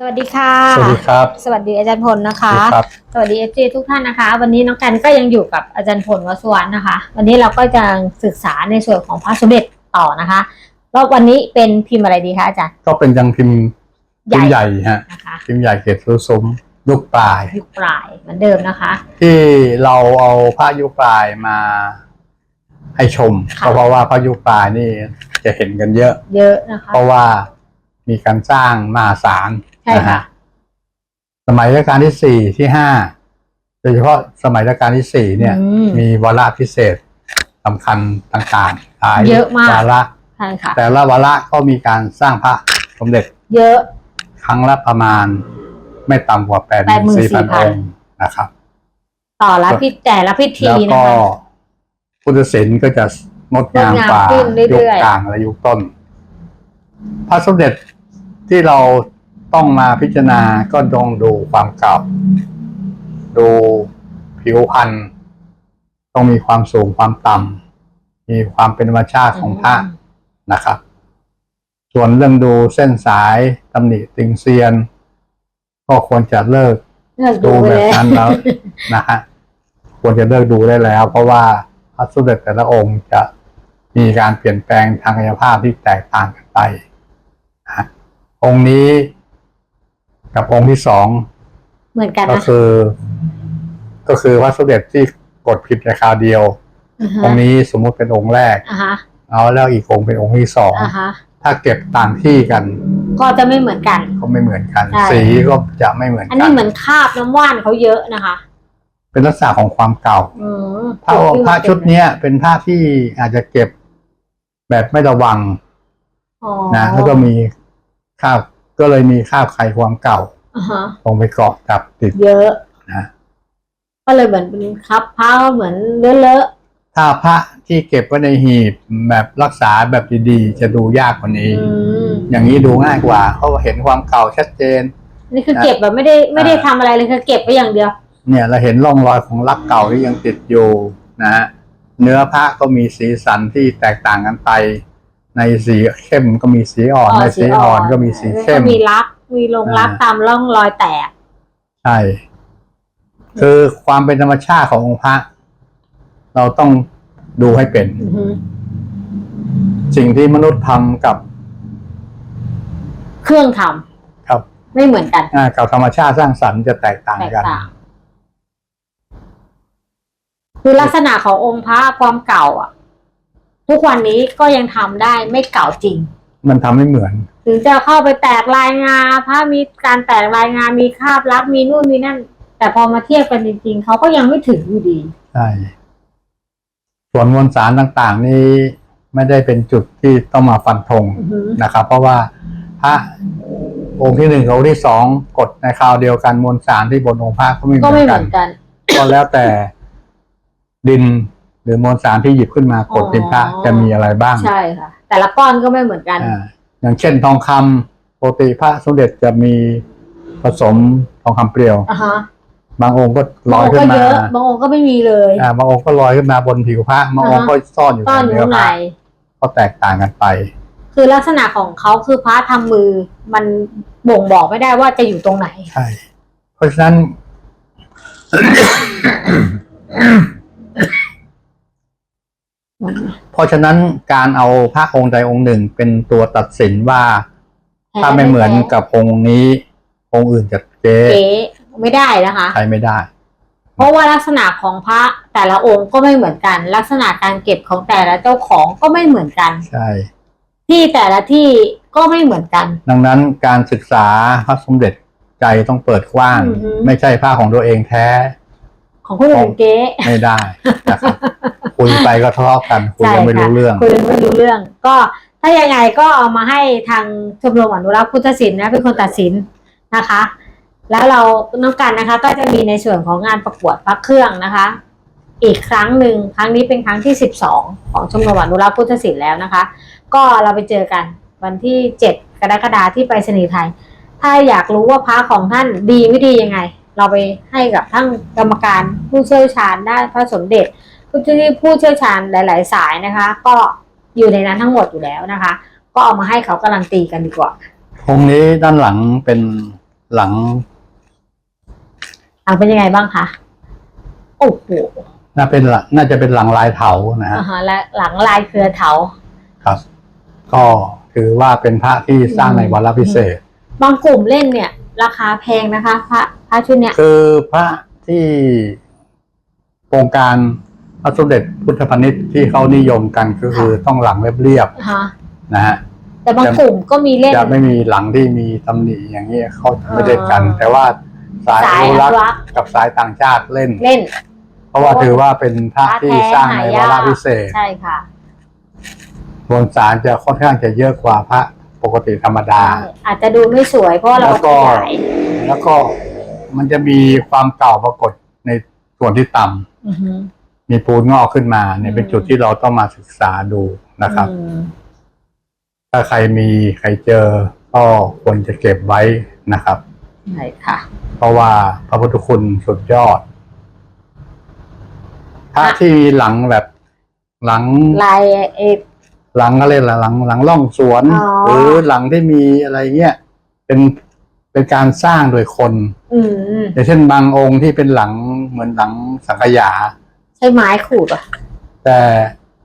สวัสดีค่ะ สวัสดีครับ สวัสดีอาจารย์พลนะคะ สวัสดีครับสวัสดีเอฟซีทุกท่านนะคะ วันนี้น้องกันก็ยังอยู่กับอาจารย์พลวสวรรณนะคะ วันนี้เราก็จะศึกษาในส่วนของพระสมเด็จต่อนะคะแล้ววันนี้เป็นพิมพ์อะไรดีคะอาจารย์ ก็เป็นยังพิมพ์ใหญ่พิมพ์ใหญ่ฮะนะคะพิมพ์ใหญ่เกศรู้สมยุคปลาย ยุคปลายเหมือนเดิมนะคะ ที่เราเอาผ้ายุคปลายมาให้ชมค่ะก็เพราะว่าผ้ายุคปลายนี่จะเห็นกันเยอะ เยอะนะคะ เพราะว่ามีการสร้างมหาศาล ใช่นะค่ะฮะสมัยรัชกาลที่สี่ที่ห้าโดยเฉพาะสมัยรัชกาลที่สี่เนี่ย อืมมีวาระพิเศษสำคัญต่างๆหลายเยอะมาก วาระ ใช่ค่ะ แต่ละวาระก็มีการสร้างพระสมเด็จเยอะ ครั้งละประมาณ ไม่ต่ำกว่าแปดหมื่นสี่พัน84,000 องค์นะครับ ต่อละพิแต่ละพิธีแล้วนะก็คะ พุทธศิลป์ก็จะงดงามกว่างดงามขึ้นเรื่ยุคอยๆ กลางและยุคต้น พระสมเด็จที่เรา ต้องมาพิจารณาก็ต้องดูความเก่า ดูผิวพรรณต้องมีความสูงความต่ำมีความเป็นธรรมชาติของพระนะครับ ส่วนเรื่องดูเส้นสายตำหนิติงเซียน ก็ควรจะเลิกเลิกดูดูไปแบบเลยนั้นแล้วนะฮะควรจะเลิกดูได้แล้ว เพราะว่าพระสมเด็จแต่ละองค์จะมีการเปลี่ยนแปลงทางกายภาพที่แตกต่างกันไปนะฮะองค์นี้ กับองค์ที่สองเหมือนกันก็นะคือ ก็คือพระสมเด็จที่กดผิดในคราวเดียวอ่าฮะองค์นี้สมมุติเป็นองค์แรก อ่าฮะเอาแล้วอีกองค์เป็นองค์ที่สองอ่าฮะถ้าเก็บต่างที่กันก็จะไม่เหมือนกัน ก็ไม่เหมือนกัน ใช่ สีก็จะไม่เหมือนอันกันี้น เหมือนคาบน้ำว่านเขาเยอะนะคะ เป็นลักษณะของความเก่า อืมพระพระชุดเนี้ยเป็นพระที่อาจจะเก็บแบบไม่ระวังอ๋อนะแล้วก็มีคราบ ก็เลยมีคราบไขความเก่าอ่าฮะลงไปเกาะจับติดเยอะ นะก็เลยเหมือนเป็นครับพระเหมือนเลอะถ้าพระที่เก็บไว้ในหีบแบบรักษาแบบดีๆ จะดูยากกว่าๆนี้ อืมอย่างนี้ดูง่ายกว่า เพราะว่าเห็นความเก่าชัดเจน นี่คือเก็บแบบไม่ได้ไม่ได้อ่าทำอะไรเลยคือเก็บไว้อย่างเดียว เนี่ยเราเห็นร่องรอยของลักเก่าที่ยังติดอยู่นะฮะเนื้อพระก็มีสีสันที่แตกต่างกันไป ในสีเข้มก็มีสีอ่อนในสีอ่อนก็มีสีเข้มก็มีรักมีลงรักอ่าตามร่องรอยแตก ใช่ คือความเป็นธรรมชาติขององค์พระ เราต้องดูให้เป็นอือฮึสิ่งที่มนุษย์ทำกับ เครื่องทำกับ ไม่เหมือนกันอ่ากับธรรมชาติสร้างสรรค์จะแตกต่างแตกกันต่างคือลักษณะขององค์พระความเก่า อะ ทุกวันนี้ก็ยังทำได้ไม่เก่าจริง มันทำไม่เหมือน ถึงจะเข้าไปแตกลายงาพระมีการแตกลายงามีคราบลักษณ์มีนู่นมีนั่น แต่พอมาเทียบกันจริง ๆเขาก็ยังไม่ถึงอยู่ดี ใช่ ส่วนมวลสารต่างๆ นี้ไม่ได้เป็นจุดที่ต้องมาฟันธงอือฮึ นะครับ เพราะว่าพระองค์ที่หนึ่งกับองค์ที่สองกดในคราวเดียวกันมวลสารที่บนองค์พระก็ไม่เหก็มืไม่อนเหกัมืน อนกัน ก็แล้วแต่ดิน หรือมวลสารที่หยิบขึ้นมากดพิมพ์พระอ๋อจะมีอะไรบ้าง ใช่ค่ะ แต่ละก้อนก็ไม่เหมือนกันอ่าอย่างเช่นทองคำปกติพระสมเด็จจะมีผสมทองคำเปลวอะฮะบางองค์ก็ลบางอยองค์ขึ้ก็นมาเยอะบางองค์ก็ไม่มีเลยอ่าบางองค์ก็ลอยขึ้นมาบนผิวพระบางองค์ก็ซ่อนอยู่ต้อนอยู่ในเนื้อข้างพในระก็แตกต่างกันไป คือลักษณะของเขาคือพระทำมือมันบ่งบอกไม่ได้ว่าจะอยู่ตรงไหนใช่เพราะฉะนั้น เพราะฉะนั้นการเอาพระองค์ใดองค์หนึ่งเป็นตัวตัดสินว่า ถ้าไม่เหมือนกับองค์นี้ องค์อื่นจะเก๊เก๋ไม่ได้นะคะใช้ไม่ได้ เพราะว่าลักษณะของพระแต่ละองค์ก็ไม่เหมือนกัน ลักษณะการเก็บของแต่ละเจ้าของก็ไม่เหมือนกัน ใช่ ที่แต่ละที่ก็ไม่เหมือนกัน ดังนั้นการศึกษาพระสมเด็จใจต้องเปิดกว้างอือฮึไม่ใช่ผ้าของตัวเองแท้ ของคนอื่นเก๋ไม่ได้นะครับ คุยไปก็ทะเลาะกันคุยใช่กันไม่รู้ค่ะเรื่องคุยไม่รู้เรื่อง ก็ถ้ายังไงก็เอามาให้ทางชมรมอนุรักษ์พุทธศิลป์นะเป็นคนตัดสินนะคะ แล้วเราน้องกันนะคะ ก็จะมีในส่วนของงานประกวดพระเครื่องนะคะ อีกครั้งหนึ่งครั้งนี้เป็นครั้งที่สิบสองของชมรมอนุรักษ์พุทธศิลป์แล้วนะคะ ก็เราไปเจอกันวันที่เจ็ดกรกฎาคมที่ไปรษณีย์ไทย ถ้าอยากรู้ว่าพระของท่านดีไม่ดียังไง เราไปให้กับทั้งกรรมการผู้เชี่ยวชาญด้านพระสมเด็จ ผู้ที่ผู้เชี่ยวชาญหลาย ๆ สายนะคะ ก็อยู่ในนั้นทั้งหมดอยู่แล้วนะคะ ก็เอามาให้เขาการันตีกันดีกว่าองค์นี้ด้านหลังเป็นหลังอ่าเป็นยังไงบ้างคะโอ้โหน่าเป็นหลังน่าจะเป็นหลังลายเถานะฮะอ่าฮะและหลังลายเครือเถาครับ ก็ถือว่าเป็นพระที่สร้างในวาระพิเศษ บางกลุ่มเล่นเนี่ย ราคาแพงนะคะ พระพระชุดเนี้ยคือพระที่โครงการพ ระสมเด็จพุทธพนิษฐ์ที่เขานิยมกันก็คือต้องหลังเรียบฮะๆนะฮะ แต่บางกลุ่มก็มีเล่น จะไม่มีหลังที่มีตำหนิอย่างนี้เขาไม่ได้กัน อ่าแต่ว่าสายสาอยนุรักอนุรัษ์กษ์กับสายต่างชาติเล่น เล่น เพราะว่าถือว่าเป็นพระที่สร้างในวาระพิเศษใช่ค่ะมวลสารจะค่อนข้างจะเยอะกว่าพระปกติธรรมดา อาจจะดูไม่สวยเพราะว่าเราแล้วก็ ขยายแล้วก็มันจะมีความเก่าปรากฏในส่วนที่ต่ำ อือฮึ มีปูนงอกขึ้นมาเนี่ยอืมเป็นจุดที่เราต้องมาศึกษาดูนะครับอืมถ้าใครมีใครเจอก็ควรจะเก็บไว้นะครับใช่ค่ะ เพราะว่าพระพุทธคุณสุดยอดพระที่มีหลังแบบหลังลายเอหลังอะไรล่ะหลังหลังร่องสวนอ๋อหรือหลังที่มีอะไรเงี้ยเป็นเป็นการสร้างโดยคนอืมอย่างเช่นบางองค์ที่เป็นหลังเหมือนหลังสังขยา ใช้ไม้ขูดอะ แต่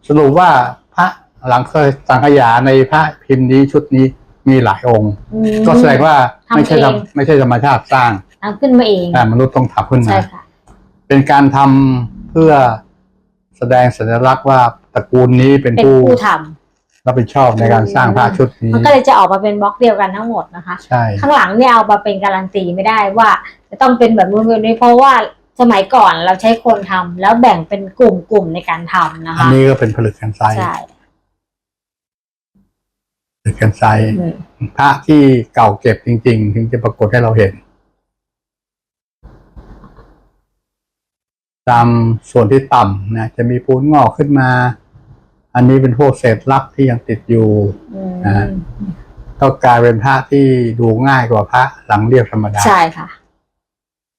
สรุปว่าพระหลังเคยสังขยาในพระพิมพ์นี้ชุดนี้มีหลายองค์ อืมก็แสดงว่าทำไม่ใช่เองธรรมไม่ใช่ธรรมชาติสร้าง ทำขึ้นมาเอง แต่มนุษย์ต้องทำขึ้นมาใช่ค่ะ เป็นการทำเพื่อแสดงสัญลักษณ์ว่าตระกูลนี้เป็นเป็นผู้ผู้ทรับผิดชอบในการสร้างพระชุดำนี้ มันก็เลยจะออกมาเป็นบล็อกเดียวกันทั้งหมดนะคะ ใช่ ข้างหลังเนี่ยเอามาเป็นการันตีไม่ได้ว่า จะต้องเป็นแบบนู้นแบบนี้เพราะว่า สมัยก่อนเราใช้คนทำแล้วแบ่งเป็นกลุ่มกลุ่มๆในการทำนะอันคะนี้ก็เป็นผลึกแคนไซต์ใช่ผลึกแคนไซต์อืมพระที่เก่าเก็บจริง ๆ ถึงจะปรากฏให้เราเห็น ตามส่วนที่ต่ำนะจะมีปูนงอกขึ้นมา อันนี้เป็นพวกเศษลักที่ยังติดอยู่ อืมนะฮะก็กลายเป็นพระที่ดูง่ายกว่าพระหลังเรียบธรรมดา ใช่ค่ะ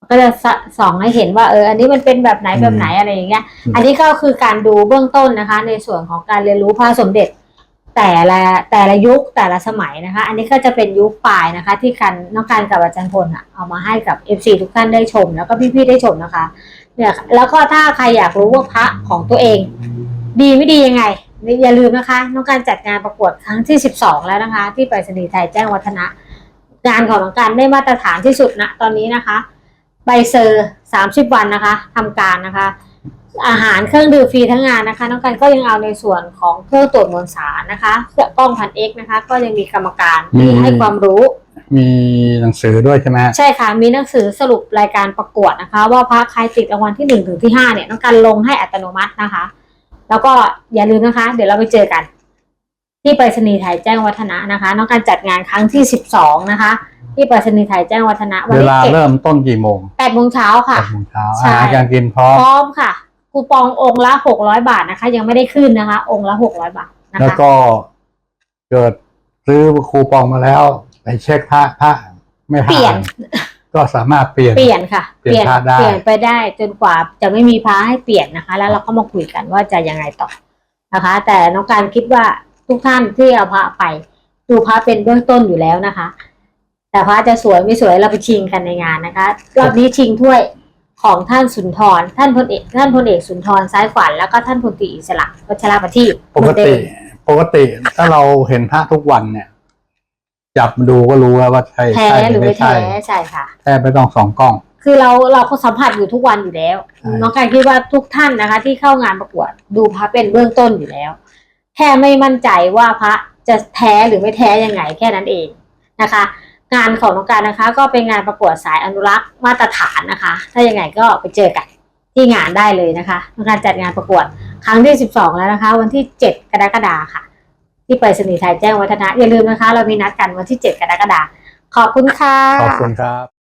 ก็จะสส่องให้เห็นว่าเออ อันนี้มันเป็นแบบไหนอืมแบบไหนอะไรอย่างเงี้ยอืมอันนี้ก็คือการดูเบื้องต้นนะคะ ในส่วนของการเรียนรู้พระสมเด็จ แต่ละแต่ละยุคแต่ละสมัยนะคะ อันนี้ก็จะเป็นยุคปลายนะคะ ที่การน้องการกับอาจารย์พลอะเอามาให้กับ FC ทุกท่านได้ชม แล้วก็พี่ๆได้ชมนะคะ เนี่ยแล้วก็ถ้าใครอยากรู้ว่าพระของตัวเอง ดีไม่ดียังไงนี่อย่าลืมนะคะน้องการจัดงานประกวดครั้งที่ 12 แล้วนะคะ ที่ไปรษณีย์ไทยแจ้งวัฒนะงานของน้องการได้มาตรฐานที่สุดนะตอนนี้นะคะ ใบเซอร์30วันนะคะทำการนะคะ อาหารเครื่องดื่มฟรีทั้งงานนะคะน้องการก็ยังเอาในส่วนของเครื่องตรวจมวลสารนะคะเครื่องกล้องพันเอ็กนะคะ ก็ยังมีกรรมการมีที่ให้ความรู้มีหนังสือด้วยใช่ไหมฮะใช่ค่ะ มีหนังสือสรุปรายการประกวดนะคะ ว่าพระใครติดรางวัลที่หนึ่งถึงที่ห้าเนี่ยน้องการลงให้อัตโนมัตินะคะ แล้วก็อย่าลืมนะคะ เดี๋ยวเราไปเจอกัน ที่ไปรษณีย์ไทยแจ้งวัฒนะนะคะน้องการจัดงานครั้งที่สิบสองนะคะ ที่ไปรษณีย์ไทยแจ้งวัฒนะวันเวที่ลาเจ็ดเริ่มต้นกี่โมงแปดโมงเช้าแปค่ะ ดโมงเช้าใช่ อาหารการกินพร้อม พร้อมค่ะ คูปององค์ละหกร้อยบาทนะคะ ยังไม่ได้ขึ้นนะคะ องค์ละหกร้อยบาทนะแล้วคะก็เกิดซื้อคูปองมาแล้ว ไปเช็คพระพระไม่เปลี่ยผ่านนก็สามารถเปลี่ยน เปลี่ยนค่ะเปลี่ยนพระได้ เปลี่ยนไปได้จนกว่าจะไม่มีพระให้เปลี่ยนนะคะ แล้วเราก็มาคุยกันว่าจะยังไงต่อนะคะ แต่น้องการคิดว่า ทุกท่านที่เอาพระไป ดูพระเป็นเบื้องต้นอยู่แล้วนะคะ แต่พระจะสวยไม่สวยเราไปชิงกันในงานนะคะรอบนี้ชิงถ้วยของท่านสุนทร ท่านพลเอกท่านพลเอกสุนทรซ้ายขวัญแล้วก็ท่านพลตรีอิสระวัชรประทีปปกติ ปกติถ้าเราเห็นพระทุกวันเนี่ย จับดูก็รู้แล้วว่าใช่แท้ใช่หรือไม่ใช่แท้ใช่ค่ะแค่ไม่ต้องสองกล้อง คือเราเราก็สัมผัสอยู่ทุกวันอยู่แล้วใช่น้องการคิดว่าทุกท่านนะคะ ที่เข้างานประกวดดูพระเป็นเบื้องต้นอยู่แล้ว แค่ไม่มั่นใจว่าพระจะแท้หรือไม่แท้ยังไงแค่นั้นเองนะคะ งานของน้องการนะคะ ก็เป็นงานประกวดสายอนุรักษ์มาตรฐานนะคะ ถ้ายังไงก็ไปเจอกันที่งานได้เลยนะคะน้องการจัดงานประกวดครั้งที่ 12 แล้วนะคะ วันที่ 7 กรกฎาคมค่ะ ที่ไปรษณีไทยแจ้งวัฒนะอย่าลืมนะคะ เรามีนัดกันวันที่ 7 กรกฎาคมขอบคุณค่ะ ขอบคุณครับ